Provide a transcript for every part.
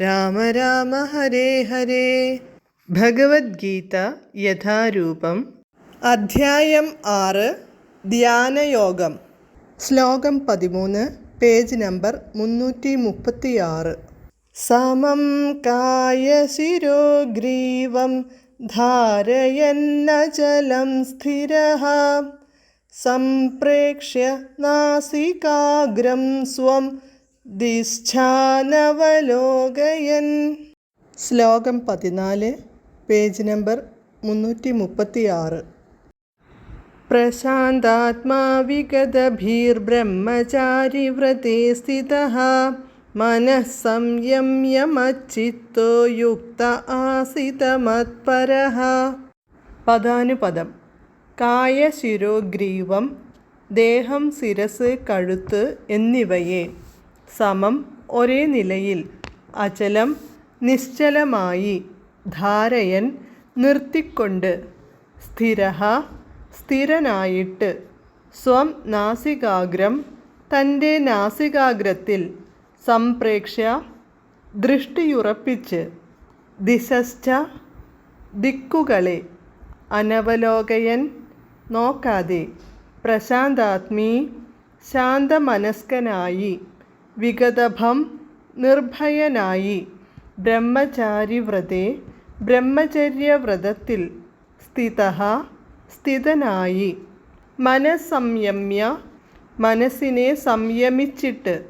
രാമ രാമ ഹരേ ഹരേ. ഭഗവത്ഗീത യഥാരൂപം. അധ്യായം ആറ്. ധ്യാനയോഗം. ശ്ലോകം പതിമൂന്ന് പേജ് നമ്പർ മുന്നൂറ്റി മുപ്പത്തിയാറ്. സമം കായശിരോഗ്രീവം ധാരയന്നചലം സ്ഥിര സംപ്രേക്ഷ്യ നാസികാഗ്രം സ്വം ദിശ്ചാനവലോകയൻ ശ്ലോകം പതിനാല് പേജ് നമ്പർ മുന്നൂറ്റി മുപ്പത്തി ആറ് പ്രശാന്താത്മാവിഗതഭീർബ്രഹ്മചാരിവ്രതേ സ്ഥിത. വ്രതേ സ്ഥിതഃ മനഃ സംയമ്യമച്ചിത്തോ യുക്ത ആസിതമത്പര. പദാനുപദം കായശിരോഗ്രീവം ദേഹം ശിരസ് കഴുത്ത് എന്നിവയെ. സമം ഒരേ നിലയിൽ അചലം നിശ്ചലമായി ധാരയൻ നിർത്തിക്കൊണ്ട് സ്ഥിര സ്ഥിരനായിട്ട് സ്വം നാസികാഗ്രം തന്റെ നാസികാഗ്രത്തിൽ സംപ്രേക്ഷ്യ ദൃഷ്ടിയുറപ്പിച്ച് ദിശശ്ച ദിക്കുകളെ അനവലോകയൻ നോക്കാതെ പ്രശാന്താത്മീ ശാന്തമനസ്കനായി വിഗതഭം നിർഭയനായി ബ്രഹ്മചാരിവ്രതേ ബ്രഹ്മചര്യവ്രതത്തിൽ സ്ഥിത സ്ഥിതനായി. മനസ്സംയമ്യ മനസ്സിനെ സംയമിച്ചിട്ട്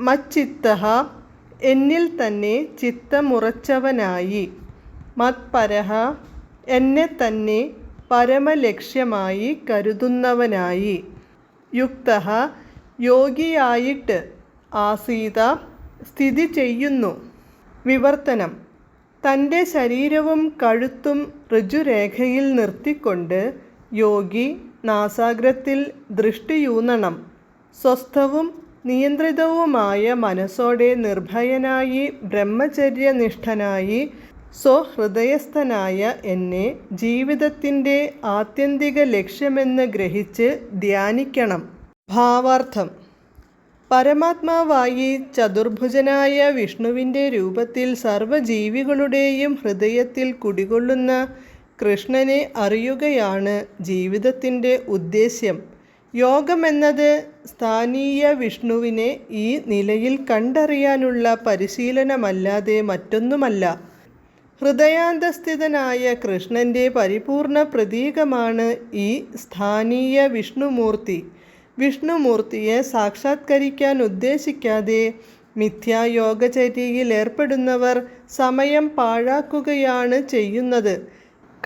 മച്ചിത്ത എന്നിൽ തന്നെ ചിത്തമുറച്ചവനായി. മത്പരഹ എന്നെ തന്നെ പരമലക്ഷ്യമായി കരുതുന്നവനായി. യുക്ത യോഗിയായിട്ട് ആസീത സ്ഥിതി ചെയ്യുന്നു. വിവർത്തനം. തന്റെ ശരീരവും കഴുത്തും ഋജുരേഖയിൽ നിർത്തിക്കൊണ്ട് യോഗി നാസാഗ്രത്തിൽ ദൃഷ്ടിയൂന്നണം. സ്വസ്ഥവും നിയന്ത്രിതവുമായ മനസ്സോടെ നിർഭയനായി ബ്രഹ്മചര്യനിഷ്ഠനായി സ്വഹൃദയസ്ഥനായ എന്നെ ജീവിതത്തിന്റെ ആത്യന്തിക ലക്ഷ്യമെന്ന് ഗ്രഹിച്ച് ധ്യാനിക്കണം. ഭാവാർത്ഥം. പരമാത്മാവായി ചതുർഭുജനായ വിഷ്ണുവിന്റെ രൂപത്തിൽ സർവജീവികളുടെയും ഹൃദയത്തിൽ കുടികൊള്ളുന്ന കൃഷ്ണനെ അറിയുകയാണ് ജീവിതത്തിന്റെ ഉദ്ദേശ്യം. യോഗമെന്നത് സ്ഥാനീയ വിഷ്ണുവിനെ ഈ നിലയിൽ കണ്ടറിയാനുള്ള പരിശീലനമല്ലാതെ മറ്റൊന്നുമല്ല. ഹൃദയാന്തസ്ഥിതനായ കൃഷ്ണന്റെ പരിപൂർണ പ്രതീകമാണ് ഈ സ്ഥാനീയ വിഷ്ണുമൂർത്തി. വിഷ്ണുമൂർത്തിയെ സാക്ഷാത്കരിക്കാൻ ഉദ്ദേശിക്കാതെ മിഥ്യായോഗചര്യയിൽ ഏർപ്പെടുന്നവർ സമയം പാഴാക്കുകയാണ് ചെയ്യുന്നത്.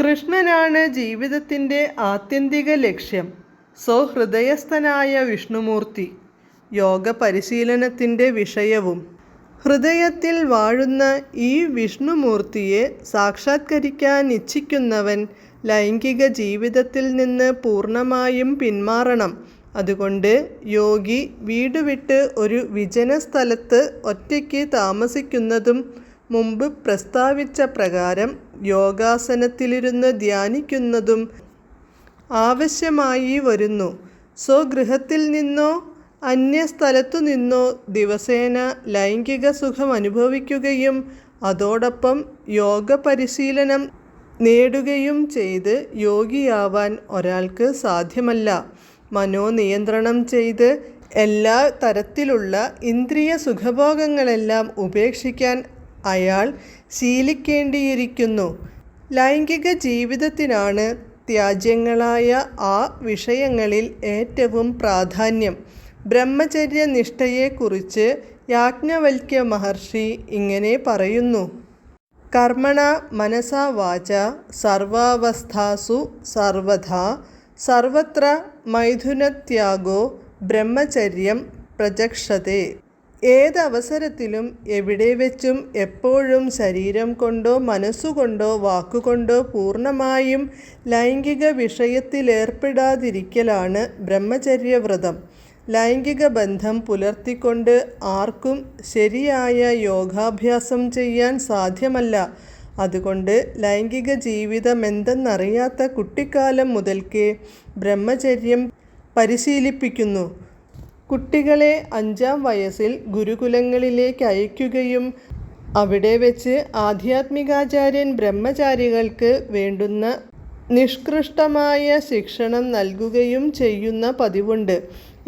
കൃഷ്ണനാണ് ജീവിതത്തിന്റെ ആത്യന്തിക ലക്ഷ്യം. സ്വഹൃദയസ്ഥനായ വിഷ്ണുമൂർത്തി. യോഗ പരിശീലനത്തിന്റെ വിഷയവും. ഹൃദയത്തിൽ വാഴുന്ന ഈ വിഷ്ണുമൂർത്തിയെ സാക്ഷാത്കരിക്കാൻ ഇച്ഛിക്കുന്നവൻ ലൈംഗിക ജീവിതത്തിൽ നിന്ന് പൂർണമായും പിന്മാറണം. അതുകൊണ്ട് യോഗി വീട് വിട്ട് ഒരു വിജന സ്ഥലത്ത് ഒറ്റയ്ക്ക് താമസിക്കുന്നതും മുമ്പ് പ്രസ്താവിച്ച പ്രകാരം യോഗാസനത്തിലിരുന്ന് ധ്യാനിക്കുന്നതും ആവശ്യമായി വരുന്നു. സ്വഗൃഹത്തിൽ നിന്നോ അന്യ സ്ഥലത്തു നിന്നോ ദിവസേന ലൈംഗിക സുഖം അനുഭവിക്കുകയും അതോടൊപ്പം യോഗ പരിശീലനം നേടുകയും ചെയ്ത് യോഗിയാവാൻ ഒരാൾക്ക് സാധ്യമല്ല. മനോനിയന്ത്രണം ചെയ്ത് എല്ലാ തരത്തിലുള്ള ഇന്ദ്രിയ സുഖഭോഗങ്ങളെല്ലാം ഉപേക്ഷിക്കാൻ അയാൾ ശീലിക്കേണ്ടിയിരിക്കുന്നു. ലൈംഗിക ജീവിതത്തിനാണ് ത്യാജ്യങ്ങളായ ആ വിഷയങ്ങളിൽ ഏറ്റവും പ്രാധാന്യം. ബ്രഹ്മചര്യനിഷ്ഠയെക്കുറിച്ച് യാജ്ഞവൽക്യ മഹർഷി ഇങ്ങനെ പറയുന്നു. കർമ്മണ മനസാ വാച സർവാവസ്ഥാസു സർവഥാ സർവത്ര മൈഥുനത്യാഗോ ബ്രഹ്മചര്യം പ്രചക്ഷത്തെ ഏതവസരത്തിലും എവിടെ വെച്ചും എപ്പോഴും ശരീരം കൊണ്ടോ മനസ്സുകൊണ്ടോ വാക്കുകൊണ്ടോ പൂർണമായും ലൈംഗിക വിഷയത്തിലേർപ്പെടാതിരിക്കലാണ് ബ്രഹ്മചര്യവ്രതം. ലൈംഗിക ബന്ധം പുലർത്തിക്കൊണ്ട് ആർക്കും ശരിയായ യോഗാഭ്യാസം ചെയ്യാൻ സാധ്യമല്ല. അതുകൊണ്ട് ലൈംഗിക ജീവിതമെന്തെന്നറിയാത്ത കുട്ടിക്കാലം മുതൽക്കേ ബ്രഹ്മചര്യം പരിശീലിപ്പിക്കുന്നു. കുട്ടികളെ അഞ്ചാം വയസ്സിൽ ഗുരുകുലങ്ങളിലേക്ക് അയക്കുകയും അവിടെ വെച്ച് ആധ്യാത്മികാചാര്യൻ ബ്രഹ്മചാരികൾക്ക് വേണ്ടുന്ന നിഷ്കൃഷ്ടമായ ശിക്ഷണം നൽകുകയും ചെയ്യുന്ന പതിവുണ്ട്.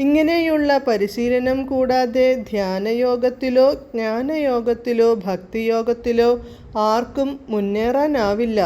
ഇങ്ങനെയുള്ള പരിശീലനം കൂടാതെ ധ്യാനയോഗത്തിലോ ജ്ഞാനയോഗത്തിലോ ഭക്തിയോഗത്തിലോ ആർക്കും മുന്നേറാനാവില്ല.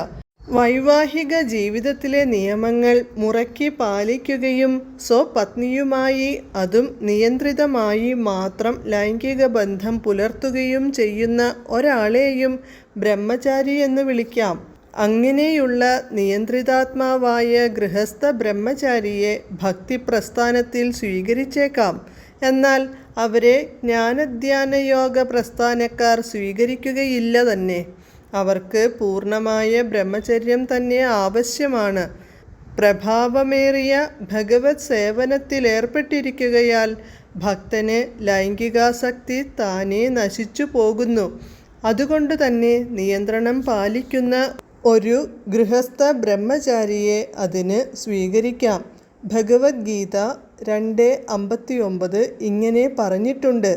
വൈവാഹിക ജീവിതത്തിലെ നിയമങ്ങൾ മുറക്കി പാലിക്കുകയും സ്വപത്നിയുമായി അതും നിയന്ത്രിതമായി മാത്രം ലൈംഗിക ബന്ധം പുലർത്തുകയും ചെയ്യുന്ന ഒരാളെയും ബ്രഹ്മചാരി എന്ന് വിളിക്കാം. അങ്ങനെയുള്ള നിയന്ത്രിതാത്മാവായ ഗൃഹസ്ഥ ബ്രഹ്മചാരിയെ ഭക്തിപ്രസ്ഥാനത്തിൽ സ്വീകരിച്ചേക്കാം. എന്നാൽ അവരെ ജ്ഞാനധ്യാനയോഗ പ്രസ്ഥാനക്കാർ സ്വീകരിക്കുകയില്ല തന്നെ. അവർക്ക് പൂർണമായ ബ്രഹ്മചര്യം തന്നെ ആവശ്യമാണ്. പ്രഭാവമേറിയ ഭഗവത് സേവനത്തിലേർപ്പെട്ടിരിക്കുകയാൽ ഭക്തന് ലൈംഗികാസക്തി താനേ നശിച്ചു പോകുന്നു. അതുകൊണ്ട് തന്നെ നിയന്ത്രണം പാലിക്കുന്ന ഒരു ഗൃഹസ്ഥ ബ്രഹ്മചാരിയെ അതിന് സ്വീകരിക്കാം. ഭഗവത്ഗീത രണ്ട് അമ്പത്തിയൊമ്പത് ഇങ്ങനെ പറഞ്ഞിട്ടുണ്ട്.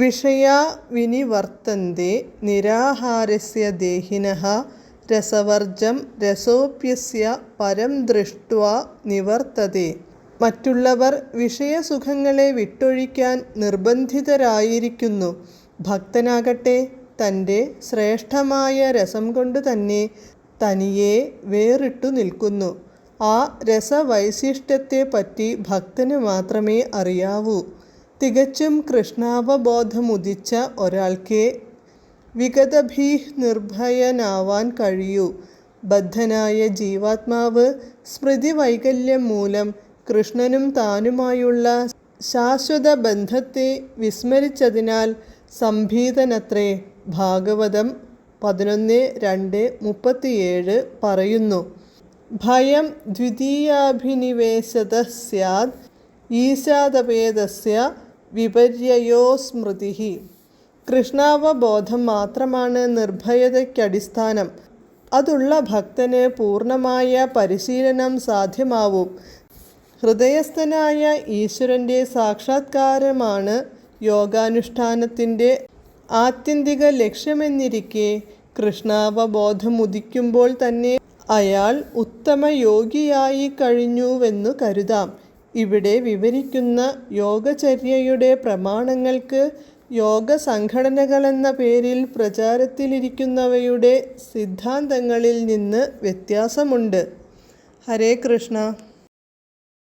വിഷയാ വിനിവർത്തന്തെ നിരാഹാരസ്യ ദേഹിനഃ രസവർജം രസോപ്യസ്യ പരം ദൃഷ്ട്വ നിവർത്തതെ. മറ്റുള്ളവർ വിഷയസുഖങ്ങളെ വിട്ടൊഴിക്കാൻ നിർബന്ധിതരായിരിക്കുന്നു. ഭക്തനാകട്ടെ തന്റെ ശ്രേഷ്ഠമായ രസം കൊണ്ട് തന്നെ തനിയെ വേറിട്ടു നിൽക്കുന്നു. ആ രസവൈശിഷ്ട്യത്തെപ്പറ്റി ഭക്തന് മാത്രമേ അറിയാവൂ. തികച്ചും കൃഷ്ണാവബോധമുദിച്ച ഒരാൾക്കേ വിഗതഭീ നിർഭയനാവാൻ കഴിയൂ. ബദ്ധനായ ജീവാത്മാവ് സ്മൃതി വൈകല്യം മൂലം കൃഷ്ണനും താനുമായുള്ള ശാശ്വത ബന്ധത്തെ വിസ്മരിച്ചതിനാൽ സംഭീതനത്രേ ഭാഗവതം പതിനൊന്ന് രണ്ട് മുപ്പത്തിയേഴ് പറയുന്നു. ഭയം ദ്വിതീയാഭിനിവേശത സ്യാദ് ഈശാദപേദസ്യ വിപര്യയോ സ്മൃതി. കൃഷ്ണാവബോധം മാത്രമാണ് നിർഭയതയ്ക്കടിസ്ഥാനം. അതുള്ള ഭക്തന് പൂർണമായ പരിശീലനം സാധ്യമാവും. ഹൃദയസ്ഥനായ ഈശ്വരന്റെ സാക്ഷാത്കാരമാണ് യോഗാനുഷ്ഠാനത്തിന്റെ ആത്യന്തിക ലക്ഷ്യമെന്നിരിക്കെ കൃഷ്ണാവബോധമുദിക്കുമ്പോൾ തന്നെ അയാൾ ഉത്തമ യോഗിയായി കഴിഞ്ഞുവെന്നു കരുതാം. ഇവിടെ വിവരിക്കുന്ന യോഗചര്യയുടെ പ്രമാണങ്ങൾക്ക് യോഗ സംഘടനകളെന്ന പേരിൽ പ്രചാരത്തിലിരിക്കുന്നവയുടെ സിദ്ധാന്തങ്ങളിൽ നിന്ന് വ്യത്യാസമുണ്ട്. ഹരേ കൃഷ്ണ.